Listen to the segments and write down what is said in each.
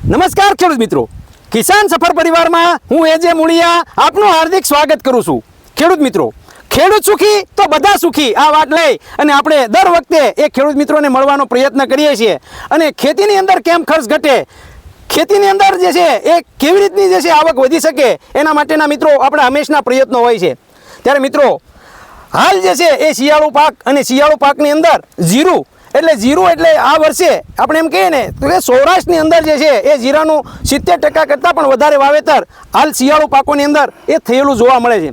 નમસ્કાર ખેડૂત મિત્રો. કિસાન સફર પરિવારમાં હું એજે મૂળિયા આપનું હાર્દિક સ્વાગત કરું છું. ખેડૂત મિત્રો, ખેડૂત સુખી તો બધા સુખી, આ વાત લઈ અને આપણે દર વખતે એ ખેડૂત મિત્રોને મળવાનો પ્રયત્ન કરીએ છીએ. અને ખેતીની અંદર કેમ ખર્ચ ઘટે? ખેતીની અંદર જે છે એ કેવી રીતની જે છે આવક વધી શકે? એના માટેના મિત્રો આપણા હંમેશના પ્રયત્નો હોય છે. ત્યારે મિત્રો, હાલ જે છે એ શિયાળુ પાક અને શિયાળુ પાકની અંદર જીરું એટલે જીરું એટલે આ વર્ષે આપણે એમ કહીએ ને, તો કે સૌરાષ્ટ્રની અંદર જે છે, એ જીરાનું સિત્તેર ટકા કરતાં પણ વધારે વાવેતર હાલ શિયાળુ પાકોની અંદર એ થયેલું જોવા મળે છે.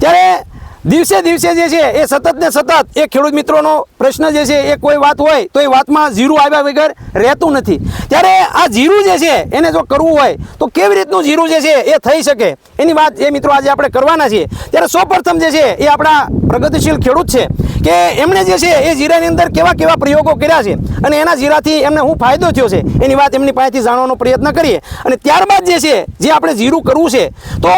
ત્યારે દિવસે દિવસે જે છે, એ સતત ને સતત એ ખેડૂત મિત્રોનો પ્રશ્ન જે છે, એ કોઈ વાત હોય તો એ વાતમાં જીરું આવ્યા વગર રહેતું નથી. ત્યારે આ જીરું જે છે, એને જો કરવું હોય તો કેવી રીતનું જીરું જે છે, એ થઈ શકે? એની વાત એ મિત્રો આજે આપણે કરવાના છીએ. ત્યારે સૌપ્રથમ જે છે, એ આપણા પ્રગતિશીલ ખેડૂત છે કે એમણે જે છે, એ જીરાની અંદર કેવા કેવા પ્રયોગો કર્યા છે અને એના જીરાથી એમને શું ફાયદો થયો છે એની વાત એમની પાસેથી જાણવાનો પ્રયત્ન કરીએ. અને ત્યારબાદ જે છે, જે આપણે જીરું કરવું છે, તો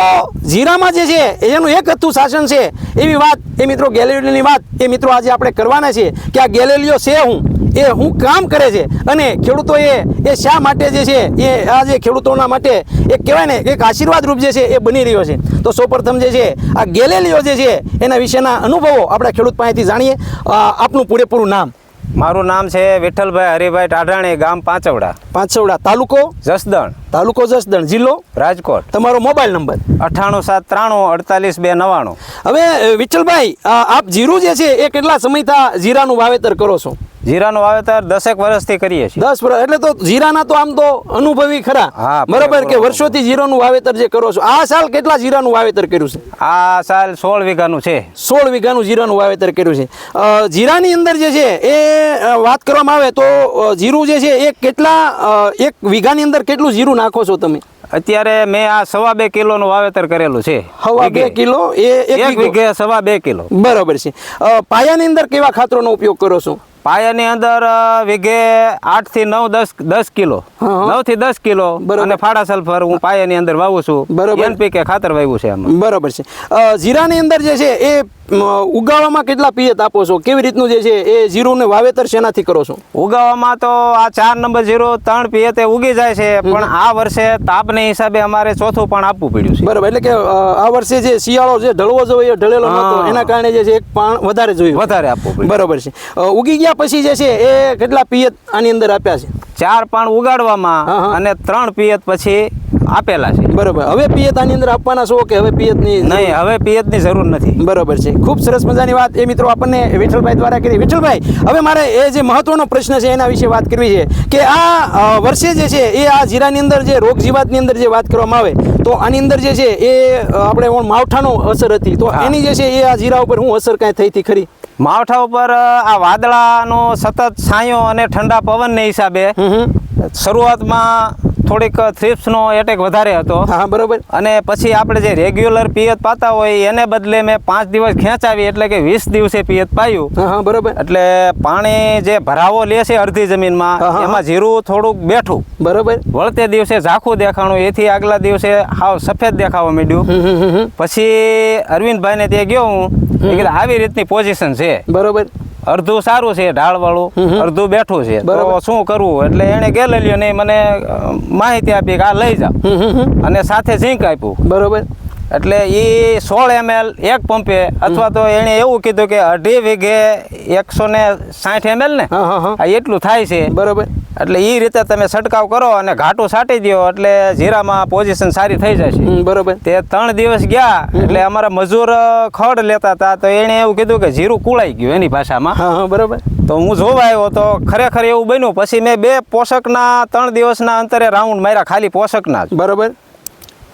જીરામાં જે છે, એનું એક હતું શાસન છે, એવી વાત એ મિત્રો ગેલેરીની વાત એ મિત્રો આજે આપણે કરવાના કે આ ગેલેલિયો છે હું? એ હું કામ કરે છે. અને ખેડૂતોએ એ શા માટે જે છે, એ આ જે ખેડૂતોના માટે એક કહેવાય ને, એક આશીર્વાદ રૂપ જે છે, એ બની રહ્યો છે. તો સૌપ્રથમ જે છે, આ ગેલેલીઓ જે છે, એના વિશેના અનુભવો આપણા ખેડૂત પાસેથી જાણીએ. આપનું પૂરેપૂરું નામ. મારું નામ છે વિઠ્ઠલભાઈ હરિભાઈ ટાઢાણી ગામ પાંચવડા. પાંચવડા. તાલુકો? જસદણ. તાલુકો જસદણ. જિલ્લો? રાજકોટ. તમારો મોબાઈલ નંબર? અઠ્ઠાણું સાત ત્રાણું અડતાલીસ બે નવ્વાણું. હવે વિઠ્ઠલભાઈ આપ જીરું જે છે એ કેટલા સમયથી જીરાનું વાવેતર કરો છો? જીરાનું વાવેતર દસેક વર્ષથી કરીએ છીએ. દસ વર્ષ એટલે તો જીરાના તો આમ તો અનુભવી ખરા. હા, બરોબર કે વર્ષોથી જીરાનું વાવેતર જે કરો છો. આ સાલ કેટલા જીરાનું વાવેતર કર્યું છે? આ સાલ સોળ વીઘાનું છે. સોળ વીઘાનું જીરાનું વાવેતર કર્યું છે. જીરાની અંદર જે છે એ વાત કરવામાં આવે તો જીરું જે છે એ કેટલા એક વીઘાની અંદર કેટલું જીરું નાખો છો તમે? અત્યારે મેં આ સવા બે કિલોનું વાવેતર કરેલું છે. સવા બે કિલો એ એક એક વીઘે. સવા બે કિલો. બરાબર છે. પાયાની અંદર કેવા ખાતરોનો ઉપયોગ કરો છો? પાયાની અંદર વીઘે આઠથી નવ દસ દસ કિલો. નવથી દસ કિલો. અને ફાડા સલ્ફર હું પાયાની અંદર વાવું છું. બરોબર. એનપીકે ખાતર વાવ્યું છે આમાં. બરોબર છે. જીરાની અંદર જે છે એ મ, ઉગાવવામાં કેટલા પિયત આપો છો? કેવી રીતનું જે છે એ જીરુને વાવેતર શેનાથી કરો છો? ઉગાવવામાં તો આ ચાર નંબર જીરો ત્રણ પિયતે ઉગી જાય છે પણ આ વર્ષે તાપને હિસાબે અમારે ચોથું પણ આપવું પડ્યું છે. બરાબર એટલે કે આ વર્ષે જે શિયાળો જે ઢળવો જોઈએ એ ઢળેલો નહોતો એના કારણે જે છે એક પાણ વધારે જોયું. વધારે આપવું બરાબર છે. ઉગી ગયા પછી જે છે એ કેટલા પિયત આની અંદર આપ્યા છે? ચાર પાણ ઉગાડવામાં અને ત્રણ પિયત પછી આપેલા છે. બરોબર. હવે પિયત આની અંદર આપવાના છો કે હવે પિયતની નહીં હવે પિયતની જરૂર નથી. બરોબર છે. ખૂબ સરસ મજાની વાત. એ મિત્રો આપણને વિઠ્ઠલભાઈ દ્વારા કરી. વિઠ્ઠલભાઈ હવે મારે એ જે મહત્વનો પ્રશ્ન છે એના વિશે વાત કરવી છે કે આ વર્ષે જે છે એ આ જીરાની અંદર જે રોગ જીવાતની અંદર જે વાત કરવામાં આવે તો આની અંદર જે છે એ આપણે માવઠાનો અસર હતી. તો. એની જે છે એ આ જીરા ઉપર હું અસર કાંઈ થઈ હતી ખરી? માવઠા ઉપર આ વાદળાનો સતત છાંયો અને ઠંડા પવનને હિસાબે. શરૂઆતમાં થોડીક થ્રિપ્સનો એટેક વધારે હતો. હા બરોબર. અને પછી આપણે જે રેગ્યુલર પિયત પાતા હોય એને બદલે મેં પાંચ દિવસ ખેંચાવી એટલે કે વીસ દિવસે પિયત પાયું. હા બરોબર. એટલે પાણી જે ભરાવો લે છે અડધી જમીનમાં. એમાં જીરું થોડુંક બેઠું. બરોબર. વળતે દિવસે ઝાખું દેખાણું એથી આગલા દિવસે હાવ સફેદ દેખાવા માંડ્યું. પછી અરવિંદભાઈને ત્યાં ગયો હું. આવી રીતની પોઝિશન છે. બરાબર. અડધું સારું છે ઢાળવાળું. અડધું બેઠું છે. તો બરાબર. શું કરવું? એટલે એણે ગેલેલિયો ને મને માહિતી આપી કે આ લઈ જા. અને સાથે ઝીંક આપ્યું. બરોબર. એટલે એ સોળ એમએલ એક પંપે અથવા તો એણે એવું કીધું કે અઢી વીઘે એકસો ને સાઠ એમએલ ને હા હા હા. આ એટલું થાય છે. બરાબર. એટલે એ રીતે તમે છંટકાવ કરો અને ઘાટું છાંટી દો એટલે જીરામાં પોઝિશન સારી થઈ જશે. બરોબર. તે ત્રણ દિવસ ગયા એટલે અમારા મજૂર ખડ લેતા હતા તો એણે એવું કીધું કે જીરું કુળાઈ ગયું એની ભાષામાં. હા હા તો હું જોવા આવ્યો તો ખરેખર એવું બન્યું. પછી મેં બે પોષકના ત્રણ દિવસના અંતરે રાઉન્ડ માર્યા ખાલી પોષકના જ. બરાબર.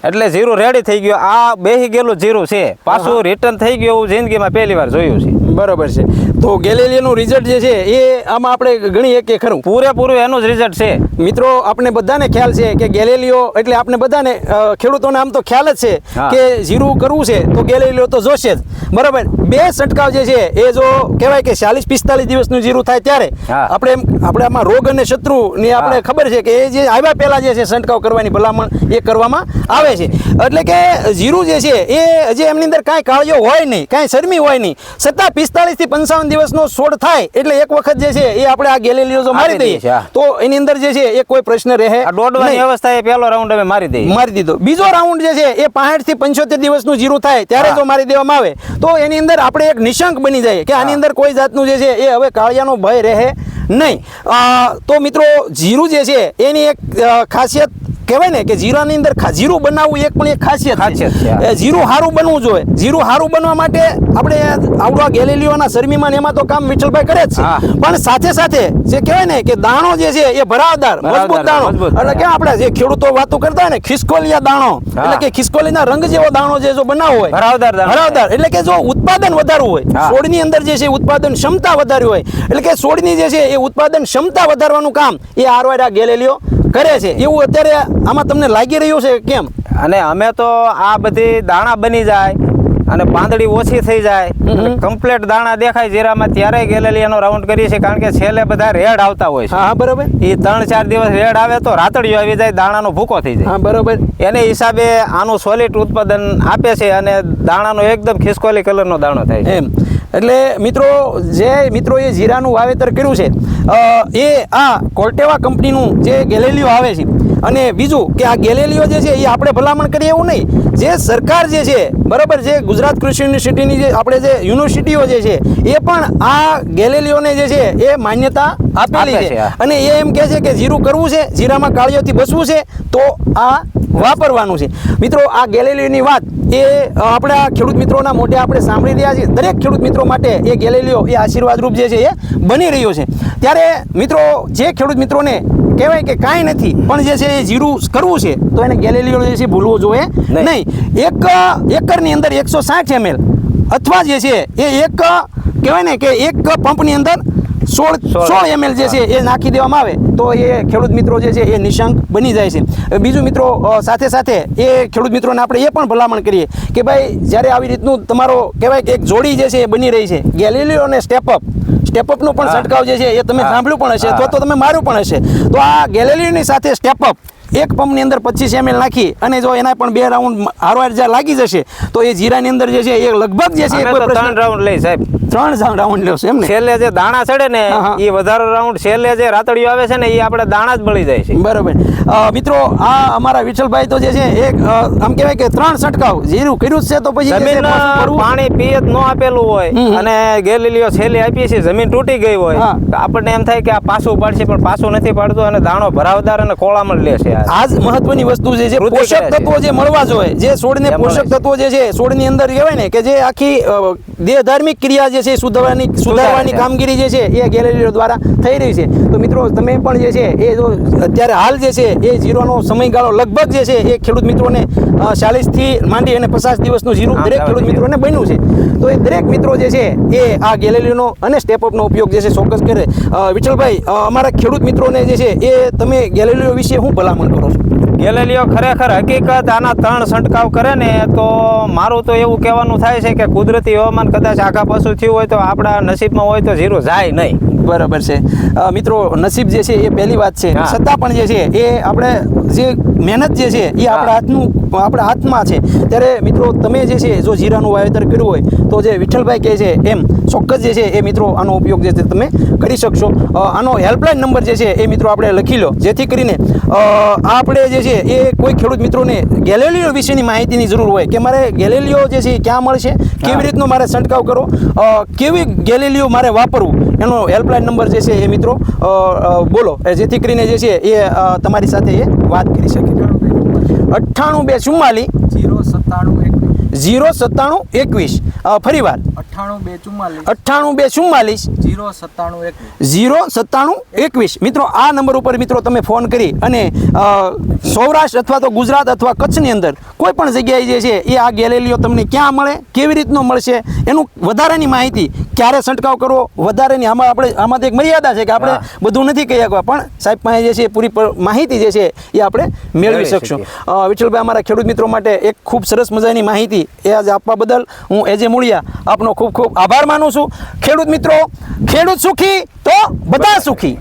એટલે જીરું રેડી થઈ ગયું. આ બેહી ગયેલું જીરું છે. પાછું રિટર્ન થઈ ગયું એવું જિંદગીમાં પહેલી વાર જોયું છે. બરોબર છે. તો ગેલેલિયાનું રિઝલ્ટ જે છે એ આમાં આપણે ગણીએ કે ખરું? પૂરેપૂરું એનું જ રિઝલ્ટ છે. મિત્રો આપણે બધાને ખ્યાલ છે કે ગેલેલિયો એટલે આપણે બધાને ખેડૂતોને આમ તો ખ્યાલ જ છે કે જીરું કરવું છે તો ગેલેલિયો તો જોશે જ. બરાબર? બે છંટકાવ જે છે એ જો કહેવાય કે ચાલીસ પિસ્તાલીસ દિવસનું જીરું થાય ત્યારે આપણે એમ આપણે આમાં રોગ અને શત્રુની આપણે ખબર છે કે એ જે આવ્યા પહેલા જે છે છંટકાવ કરવાની ભલામણ એ કરવામાં આવે છે. એટલે કે જીરું જે છે એ હજી એમની અંદર કાંઈ કાળજો હોય નહીં કાંઈ શરમી હોય નહીં. છતાં પિસ્તાલીસથી પંચાવન દિવસનો છોડ થાય એટલે એક વખત જે છે એ આપણે આ ગેલેલીઓ જો મારી દઈએ. તો એની અંદર જે છે એ કોઈ પ્રશ્ન રહે દોડવાની. અવસ્થા એ પહેલો રાઉન્ડ અમે મારી દઈએ. મારી દીધો. બીજો રાઉન્ડ જે છે એ પાંસઠથી પંચોતેર દિવસનું જીરું થાય ત્યારે. જો મારી દેવામાં આવે તો એની અંદર આપણે એક નિશંક બની જાય કે આની અંદર કોઈ જાતનું જે છે એ હવે કાળિયાનો ભય રહે નહીં. તો મિત્રો જીરું જે છે એની એક ખાસિયત કહેવાય ને કે જીરાની અંદર જીરું બનાવવું એક પણ એક ખાસિયત ખાસિયત જીરું સારું બનવું જોઈએ. જીરું સારું બનવા માટે આપણે આવડવા ગેલેલીઓના શરમીમાં એમાં તો કામ વિઠ્ઠલભાઈ કરે છે. પણ સાથે સાથે જે કહેવાય ને કે દાણો જે છે એ ભરાવદાર મજબૂત દાણો. એટલે કે આપણે જે ખેડૂતો વાતો કરતા હોય ને ખિસકોલિયા દાણો એટલે કે ખિસકોલીના રંગ જેવો દાણો જે જો બનાવવો હોય ભરાવદાર ભરાવદાર. એટલે કે જો ઉત્પાદન વધારવું હોય. છોડની અંદર જે છે ઉત્પાદન ક્ષમતા વધારવી હોય એટલે કે છોડની જે છે એ ઉત્પાદન ક્ષમતા વધારવાનું કામ એ આરવાડા ગેલેલીઓ કરે છે? એવું અત્યારે આમાં તમને લાગી રહ્યું છે કેમ? અને અમે તો આ બધી દાણા બની જાય અને પાંદડી ઓછી થઈ જાય કમ્પ્લેટ દાણા દેખાય જીરામાં ત્યારે ગેલેલી એનો રાઉન્ડ કરીએ છીએ કારણ કે છેલ્લે બધા રેડ આવતા હોય છે. હા બરોબર. એ ત્રણ ચાર દિવસ રેડ આવે તો રાતડિયો આવી જાય દાણાનો ભૂકો થઈ જાય. હા બરોબર. એને હિસાબે આનું સોલિડ ઉત્પાદન આપે છે અને દાણાનો એકદમ ખિસકોલી કલરનો દાણો થાય છે. એમ. એટલે મિત્રો, જે મિત્રોએ જીરાનું વાવેતર કર્યું છે એ આ કોર્ટેવા કંપનીનું જે ગેલેલીઓ આવે છે અને બીજું કે આ ગેલેલીઓ જે છે એ આપણે ભલામણ કરીએ એવું નહીં. જે સરકાર જે છે બરાબર જે ગુજરાત કૃષિ યુનિવર્સિટીની જે આપણે જે યુનિવર્સિટીઓ જે છે એ પણ આ ગેલેલીઓને જે છે એ માન્યતા આપેલી આપે છે. છે, અને એ એમ કહે છે કે જીરું કરવું છે જીરામાં કાળીઓથી બચવું છે તો આ વાપરવાનું છે. મિત્રો આ ગેલેલીઓની વાત એ આપણા ખેડૂત મિત્રોના મોઢે આપણે સાંભળી રહ્યા છીએ. દરેક ખેડૂત મિત્રો માટે એ ગેલેલીઓ એ આશીર્વાદરૂપ જે છે એ બની રહ્યો છે. ત્યારે મિત્રો જે ખેડૂત મિત્રોને કહેવાય કે કાંઈ નથી. પણ જે છે એ જીરું કરવું છે તો એને ગેલેલીઓ જે છે ભૂલવું જોઈએ નહીં. એક એકરની અંદર એકસો સાઠ એમએલ અથવા જે છે એ એક કહેવાય ને કે એક પંપની અંદર સોળ સોળ. સોળ એમએલ જે છે એ નાખી દેવામાં આવે તો એ ખેડૂત મિત્રો જે છે એ નિશંક બની જાય છે. બીજું મિત્રો સાથે સાથે એ ખેડૂત મિત્રોને આપણે એ પણ ભલામણ કરીએ કે ભાઈ જ્યારે આવી રીતનું તમારો કહેવાય કે એક જોડી જે છે એ બની રહી છે. ગેલેલિયો અને સ્ટેપઅપ સ્ટેપઅપનો પણ છંટકાવ જે છે એ તમે સાંભળ્યું પણ હશે તો તો તમે માર્યું પણ હશે. તો આ ગેલેરીની સાથે સ્ટેપઅપ એક પંપની અંદર પચીસ એમએલ નાખી અને જો એના પણ બે રાઉન્ડ હારવાર જ્યાં લાગી જશે તો એ જીરાની અંદર જે છે એ લગભગ જે છે રાઉન્ડ લઈ સાહેબ. ત્રણ રાઉન્ડ લેશે એમ છેલ્લે જે દાણા ચડે ને. એ વધારે રાઉન્ડ છેલ્લે જે રાતડીઓ આવે છે ને એ આપણે દાણા જ બળી જાય છે. બરોબર. મિત્રો આ અમારા વિઠ્ઠલભાઈ તો જે છે એક આમ કહેવાય કે ત્રણ છંટકાવ. જીરું કર્યું છે તો પછી જમીન પાણી પિયત ન આપેલું હોય અને ગેલીલીઓ છેલ્લી આપીએ છીએ જમીન તૂટી ગઈ હોય. આપણને એમ થાય કે આ પાછું પાડશે પણ પાછું નથી પાડતું અને દાણો ભરાવદાર અને કોળામણ લે છે આ. જ મહત્વની વસ્તુ છે જે પોષક તત્વો જે મળવા જોઈએ જે છોડને પોષક તત્વો જે છે છોડની અંદર કહેવાય ને કે જે આખી દેહધાર્મિક ક્રિયા જે છે સુધારવાની સુધારવાની કામગીરી જે છે એ ગેલેરીઓ દ્વારા થઈ રહી છે. તો મિત્રો તમે પણ જે છે એ જો અત્યારે હાલ જે છે એ જીરોનો સમયગાળો લગભગ જે છે એ ખેડૂત મિત્રોને ચાલીસથી માંડી અને પચાસ દિવસનું જીરું દરેક ખેડૂત મિત્રોને બન્યું છે. તો એ દરેક મિત્રો જે છે એ આ ગેલેરીનો અને સ્ટેપઅપનો ઉપયોગ જે છે ચોક્કસ કરે. વિઠ્ઠલભાઈ અમારા ખેડૂત મિત્રોને જે છે એ તમે ગેલેરીઓ વિશે શું ભલામણ કરો છો? ગેલેલીઓ ખરેખર હકીકત આના ત્રણ છંટકાવ કરે ને તો મારું તો એવું કહેવાનું થાય છે કે કુદરતી હવામાન કદાચ આઘા પાછું થયું હોય તો આપણા નસીબમાં હોય તો જીરું જાય નહીં. બરાબર છે. મિત્રો નસીબ જે છે એ પહેલી વાત છે. છતાં પણ જે છે એ આપણે જે મહેનત જે છે એ આપણા હાથનું આપણા હાથમાં છે. ત્યારે મિત્રો તમે જે છે જો જીરાનું વાવેતર કર્યું હોય તો જે વિઠ્ઠલભાઈ કહે છે એમ ચોક્કસ જે છે એ મિત્રો આનો ઉપયોગ જે છે તમે કરી શકશો. આનો હેલ્પલાઇન નંબર જે છે એ મિત્રો આપણે લખી લો. જેથી કરીને આપણે જે છે એ કોઈ ખેડૂત મિત્રોને ગેલેલિયો વિશેની માહિતીની જરૂર હોય કે મારે ગેલેલિયો જે છે એ ક્યાં મળશે કેવી રીતનો મારે છંટકાવ કરો કેવી ગેલેલિયો મારે વાપરવું એનો હેલ્પલાઇન નંબર જે છે એ મિત્રો બોલો. જેથી કરીને જે છે એ તમારી સાથે એ વાત કરી શકે. અઠ્ઠાણું બે ચુમ્માલીસ જીરો સત્તાણું એક જીરો સત્તાણું એકવીસ. ફરી વાર. અઠ્ઠાણું બે ચુમ્માલીસ અઠ્ઠાણું બે ચુમ્માલીસ. જીરો સત્તાણું એકવીસ. ઝીરો સત્તાણું એકવીસ. મિત્રો આ નંબર ઉપર મિત્રો તમે ફોન કરી અને સૌરાષ્ટ્ર અથવા તો ગુજરાત અથવા કચ્છની અંદર કોઈ પણ જગ્યાએ જે છે એ આ ગેલેરીઓ તમને ક્યાં મળે કેવી રીતનો મળશે એનું વધારાની માહિતી ક્યારે છંટકાવ કરવો? વધારે નહીં. આમાં આપણે આમાં તો એક મર્યાદા છે કે આપણે બધું નથી કહી શકવા. પણ સાહેબ પાસે જે છે એ પૂરી માહિતી જે છે એ આપણે મેળવી મેળવી શકશું. વિઠ્ઠલભાઈ અમારા ખેડૂત મિત્રો માટે એક ખૂબ સરસ મજાની માહિતી એ આજે આપવા બદલ હું એજે મૂળિયા આપનો ખૂબ ખૂબ આભાર માનું છું. ખેડૂત મિત્રો ખેડૂત સુખી તો બધા સુખી.